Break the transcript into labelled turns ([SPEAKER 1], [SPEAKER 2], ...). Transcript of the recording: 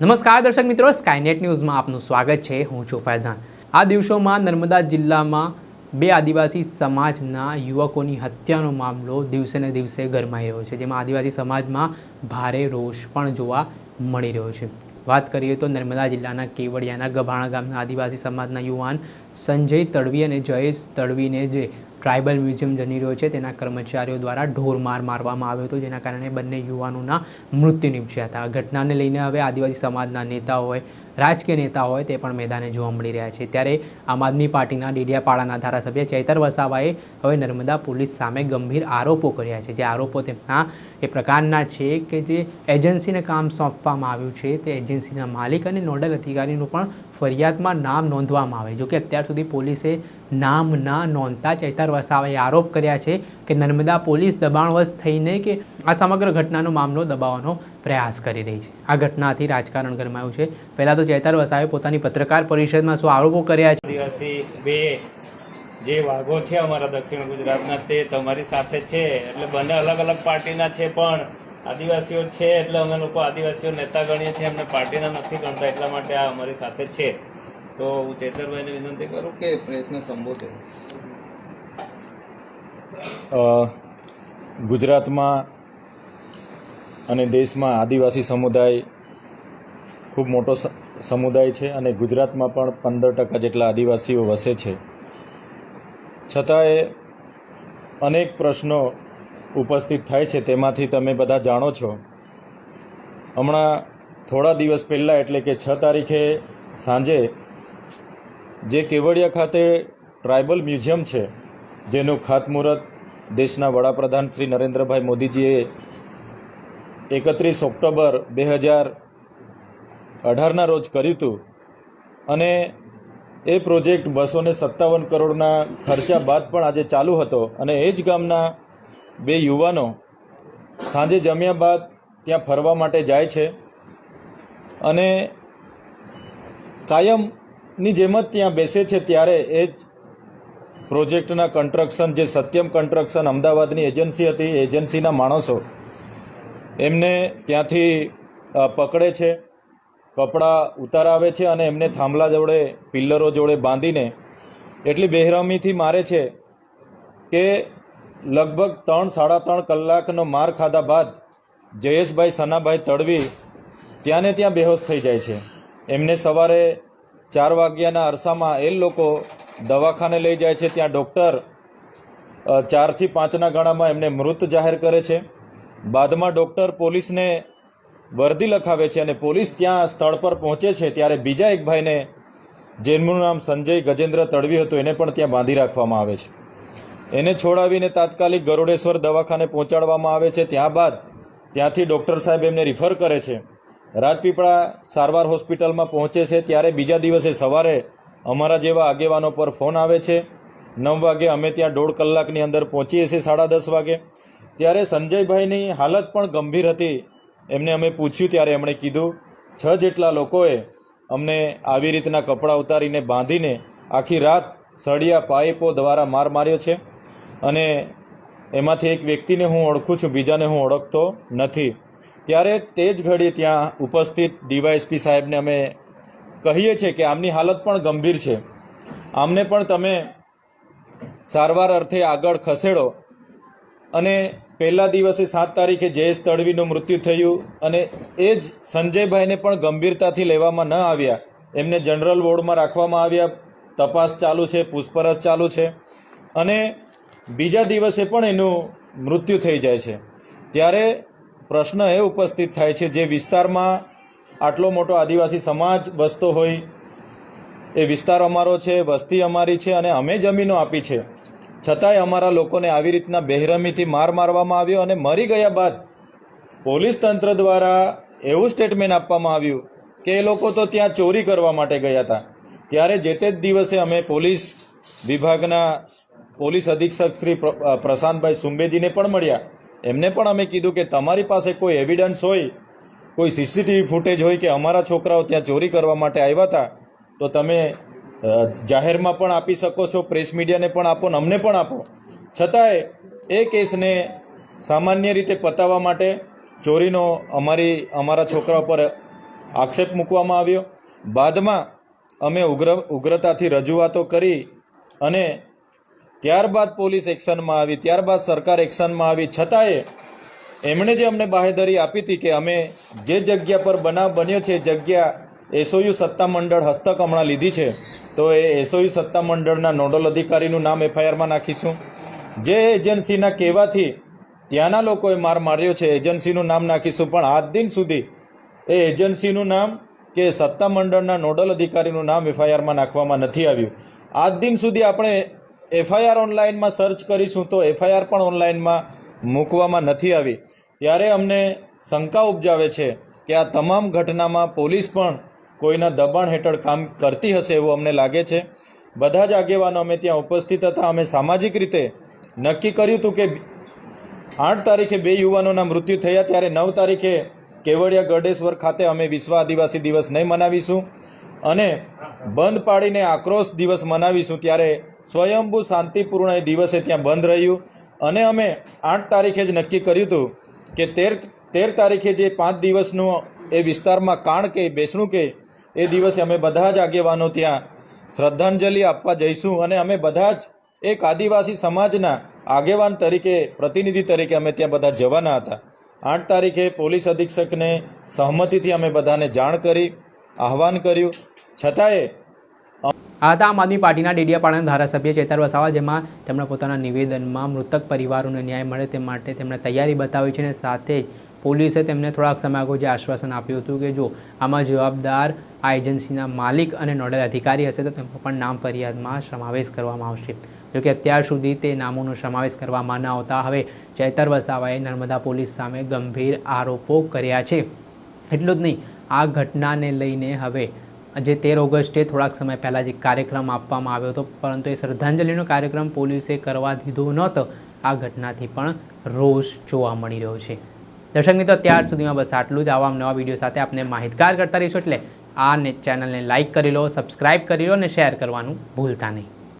[SPEAKER 1] નમસ્કાર દર્શક મિત્રો સ્કાયનેટ ન્યૂઝમાં આપનું સ્વાગત છે. હું છું ફૈઝાન. આ દિવસોમાં નર્મદા જિલ્લામાં બે આદિવાસી સમાજના યુવકોની હત્યાનો મામલો દિવસે ને દિવસે ગરમાઈ રહ્યો છે. જેમાં આદિવાસી સમાજમાં ભારે રોષ પણ જોવા મળી રહ્યો છે. વાત કરીએ તો નર્મદા જિલ્લાના કેવડિયાના ગભાણા ગામના આદિવાસી સમાજના યુવાન સંજય તડવી અને જયેશ તડવીને જે ટ્રાઇબલ મ્યુઝિયમ જની રહ્યો છે. તેના કર્મચારીઓ દ્વારા ઢોરમાર મારવામાં આવ્યો હતો, જેના કારણે બંને યુવાનોના મૃત્યુ નીપજ્યા હતા. આ ઘટનાને લઈને હવે આદિવાસી સમાજના નેતાઓ હોય રાજકીય નેતા હોય તે પણ મેદાને જોવા મળી રહ્યા છે. ત્યારે આમ આદમી પાર્ટીના ડેડિયાપાડાના ધારાસભ્ય ચૈતર વસાવાએ હવે નર્મદા પોલીસ સામે ગંભીર આરોપો કર્યા છે. જે આરોપો તેમના એ પ્રકારના છે કે જે એજન્સીને કામ સોંપવામાં આવ્યું છે. તે એજન્સીના માલિક અને નોડલ અધિકારીનું પણ ફરિયાદમાં નામ નોંધવામાં આવે. જો કે અત્યાર સુધી પોલીસે નામ ના નોંધતા ચૈતર વસાવાએ આરોપ કર્યા છે કે નર્મદા પોલીસ દબાણવશ થઈને કે આ સમગ્ર ઘટનાનો મામલો દબાવવાનો પ્રયાસ કરી રહી છે. આ ઘટનાથી રાજકારણ ગરમાયું છે. પહેલાં તો ચેતર વસાવે પોતાની પત્રકાર પરિષદમાં શું આરોપો કર્યા છે?
[SPEAKER 2] આદિવાસી બે જે વાઘો છે અમારા દક્ષિણ ગુજરાતના તે તમારી સાથે છે. એટલે બંને અલગ અલગ પાર્ટીના છે પણ આદિવાસીઓ છે એટલે અમે લોકો આદિવાસીઓ નેતા ગણીએ છીએ. અમને પાર્ટીના નથી ગણતા એટલા માટે આ અમારી સાથે છે. તો હું ચેતરભાઈને વિનંતી કરું કે પ્રેસને સંબોધે.
[SPEAKER 3] ગુજરાતમાં અને દેશમાં આદિવાસી સમુદાય ખૂબ મોટો સમુદાય છે અને ગુજરાતમાં પણ પંદર ટકા જેટલા આદિવાસીઓ વસે છે. છતાંય અનેક પ્રશ્નો ઉપસ્થિત થાય છે, તેમાંથી તમે બધા જાણો છો. હમણાં થોડા દિવસ પહેલાં એટલે કે છ તારીખે સાંજે જે કેવડિયા ખાતે ટ્રાઇબલ મ્યુઝિયમ છે, જેનું ખાતમુહૂર્ત દેશના વડાપ્રધાન શ્રી નરેન્દ્રભાઈ મોદીજીએ એકત્રીસ ઓક્ટોબર બે હજાર અઢારના રોજ કર્યું હતું. અને એ પ્રોજેક્ટ બસો ને સત્તાવન કરોડના ખર્ચા બાદ પણ આજે ચાલુ હતો. અને એ જ ગામના બે યુવાનો સાંજે જમ્યા બાદ ત્યાં ફરવા માટે જાય છે. અને કાયમની જેમ જ ત્યાં બેસે છે ત્યારે એ જ પ્રોજેક્ટના કન્સ્ટ્રક્શન, જે સત્યમ કન્સ્ટ્રક્શન અમદાવાદની એજન્સી હતી એજન્સીના માણસો એમને ત્યાંથી પકડે છે, કપડાં ઉતારાવે છે અને એમને થાંભલા જોડે, પિલ્લરો જોડે બાંધીને એટલી બેહરામીથી મારે છે કે લગભગ ત્રણ, સાડા ત્રણ કલાકનો માર ખાધા બાદ જયેશભાઈ સનાભાઈ તડવી ત્યાંને ત્યાં બેહોશ થઈ જાય છે. એમને સવારે ચાર વાગ્યાના અરસામાં એ લોકો દવાખાને લઈ જાય છે. ત્યાં ડૉક્ટર ચારથી પાંચના ગાળામાં એમને મૃત જાહેર કરે છે. બાદમાં ડૉક્ટર પોલીસને વર્દી લખાવે છે અને પોલીસ ત્યાં સ્થળ પર પહોંચે છે ત્યારે બીજા એક ભાઈને જેમનું નામ સંજય ગજેન્દ્ર તડવી હતું, એને પણ ત્યાં બાંધી રાખવામાં આવે છે. એને છોડાવીને તાત્કાલિક ગરુડેશ્વર દવાખાને પહોંચાડવામાં આવે છે. ત્યારબાદ ત્યાંથી ડૉક્ટર સાહેબ એમને રિફર કરે છે. રાજપીપળા સારવાર હોસ્પિટલમાં પહોંચે છે. ત્યારે બીજા દિવસે સવારે અમારા જેવા આગેવાનો પર ફોન આવે છે. નવ વાગે અમે ત્યાં દોઢ કલાકની અંદર પહોંચીએ છીએ, સાડા દસ વાગે. ત્યારે સંજયભાઈની હાલત પણ ગંભીર હતી. એમને અમે પૂછ્યું ત્યારે એમણે કીધું, છ જેટલા લોકોએ અમને આવી રીતના કપડાં ઉતારીને બાંધીને આખી રાત સળિયા પાઇપો દ્વારા માર માર્યો છે અને એમાંથી એક વ્યક્તિને હું ઓળખું છું, બીજાને હું ઓળખતો નથી. ત્યારે તે જ ઘડી ત્યાં ઉપસ્થિત ડીવાયએસપી સાહેબને અમે કહીએ છીએ કે આમની હાલત પણ ગંભીર છે. આમને પણ તમે સારવાર અર્થે આગળ ખસેડો અને પહેલા દિવસે સાત તારીખે જયેશ તડવીનું મૃત્યુ થયું અને એ જ સંજયભાઈને પણ ગંભીરતાથી લેવામાં ન આવ્યા. એમને જનરલ વોર્ડમાં રાખવામાં આવ્યા. તપાસ ચાલુ છે, પૂછપરછ ચાલુ છે અને બીજા દિવસે પણ એનું મૃત્યુ થઈ જાય છે. ત્યારે પ્રશ્ન એ ઉપસ્થિત થાય છે, જે વિસ્તારમાં આટલો મોટો આદિવાસી સમાજ વસતો હોય, એ વિસ્તાર અમારો છે, વસ્તી અમારી છે અને અમે જમીનો આપી છે. છતાંય અમારા લોકોને આવી રીતના બેરહમીથી માર મારવામાં આવ્યો અને મરી ગયા બાદ પોલીસ તંત્ર દ્વારા એવું સ્ટેટમેન્ટ આપવામાં આવ્યું કે એ લોકો તો ત્યાં ચોરી કરવા માટે ગયા હતા. ત્યારે જે તે જ દિવસે અમે પોલીસ વિભાગના પોલીસ અધિક્ષક શ્રી પ્રશાંતભાઈ સુંબેજીને પણ મળ્યા. એમને પણ અમે કીધું કે તમારી પાસે કોઈ એવિડન્સ હોય, કોઈ સીસીટીવી ફૂટેજ હોય કે અમારા છોકરાઓ ત્યાં ચોરી કરવા માટે આવ્યા હતા, તો તમે જાહેરમાં પણ આપી શકો છો, પ્રેસ મીડિયાને પણ આપો ને અમને પણ આપો. છતાંય એ કેસને સામાન્ય રીતે પતાવવા માટે ચોરીનો અમારી, અમારા છોકરા પર આક્ષેપ મૂકવામાં આવ્યો. બાદમાં અમે ઉગ્ર, ઉગ્રતાથી રજૂઆતો કરી અને ત્યારબાદ પોલીસ એક્શનમાં આવી, ત્યારબાદ સરકાર એક્શનમાં આવી. છતાંય એમણે જે અમને બાહેધરી આપી હતી કે અમે જે જગ્યા પર બનાવ બન્યો છે જગ્યા એસઓયુ સત્તામંડળ હસ્તક હમણાં લીધી છે. તો એ એસઓયુ સત્તામંડળના નોડલ અધિકારીનું નામ એફઆઈઆરમાં નાખીશું. જે એજન્સીના કહેવાથી ત્યાંના લોકોએ માર માર્યો છે, એજન્સીનું નામ નાખીશું. પણ આજ દિન સુધી એ એજન્સીનું નામ કે સત્તામંડળના નોડલ અધિકારીનું નામ એફઆઈઆરમાં નાખવામાં નથી આવ્યું. આજ દિન સુધી આપણે એફઆઈઆર ઓનલાઈનમાં સર્ચ કરીશું તો એફઆઈઆર પણ ઓનલાઈનમાં મૂકવામાં નથી આવી. ત્યારે અમને શંકા ઉપજાવે છે કે આ તમામ ઘટનામાં પોલીસ પણ કોઈના દબાણ હેઠળ કામ કરતી હશે એવું અમને લાગે છે. બધા જ આગેવાનો અમે ત્યાં ઉપસ્થિત હતા. અમે સામાજિક રીતે નક્કી કર્યું હતું કે આઠ તારીખે બે યુવાનોના મૃત્યુ થયા, ત્યારે નવ તારીખે કેવડિયા ગડેશ્વર ખાતે અમે વિશ્વ આદિવાસી દિવસ નહીં મનાવીશું અને બંધ પાડીને આક્રોશ દિવસ મનાવીશું ત્યારે સ્વયંભૂ શાંતિપૂર્ણ એ દિવસે ત્યાં બંધ રહ્યું. અને અમે આઠ તારીખે જ નક્કી કર્યું હતું કે તેર તેર તારીખે જે પાંચ દિવસનું એ વિસ્તારમાં કાણ કે બેસણું કે એ દિવસે અમે બધા જ આગેવાનો ત્યાં. શ્રદ્ધાંજલિ આપવા જઈશું અને અમે બધા જ એક આદિવાસી સમાજના આગેવાન તરીકે, પ્રતિનિધિ તરીકે અમે ત્યાં બધા જવાના હતા. આઠ તારીખે પોલીસ અધિક્ષકને સહમતિથી અમે બધાને જાણ કરી, આહવાન કર્યું. છતાંય
[SPEAKER 1] આ હતા આમ આદમી પાર્ટીના ડેડિયાપાડાના ધારાસભ્ય ચેતર વસાવા, જેમાં તેમણે પોતાના નિવેદનમાં મૃતક પરિવારોને ન્યાય મળે તે માટે તેમણે તૈયારી બતાવી છે અને સાથે પોલીસે તેમને થોડાક સમય અગાઉ જે આશ્વાસન આપ્યું હતું કે જો આમાં જવાબદાર આ એજન્સીના માલિક અને નોડલ અધિકારી હશે તો તેમનો પણ નામ ફરિયાદમાં સમાવેશ કરવામાં આવશે. જોકે અત્યાર સુધી તે નામોનો સમાવેશ કરવામાં ન આવતા હવે ચેતર વસાવાએ નર્મદા પોલીસ સામે ગંભીર આરોપો કર્યા છે. એટલું જ નહીં, આ ઘટનાને લઈને હવે જે તેર ઓગસ્ટે થોડાક સમય પહેલાં જે કાર્યક્રમ આપવામાં આવ્યો હતો, પરંતુ એ શ્રદ્ધાંજલિનો કાર્યક્રમ પોલીસે કરવા દીધો નહોતો. આ ઘટનાથી પણ રોષ જોવા મળી રહ્યો છે. દર્શક મિત્રો ત્યાર સુધીમાં બસ આટલું જ. આવા નવા વીડિયો સાથે આપને માહિતગાર કરતા રહીશું એટલે આ ચેનલને લાઇક કરી લો સબસ્ક્રાઇબ કરી લો અને શેર કરવાનું ભૂલતા નહીં.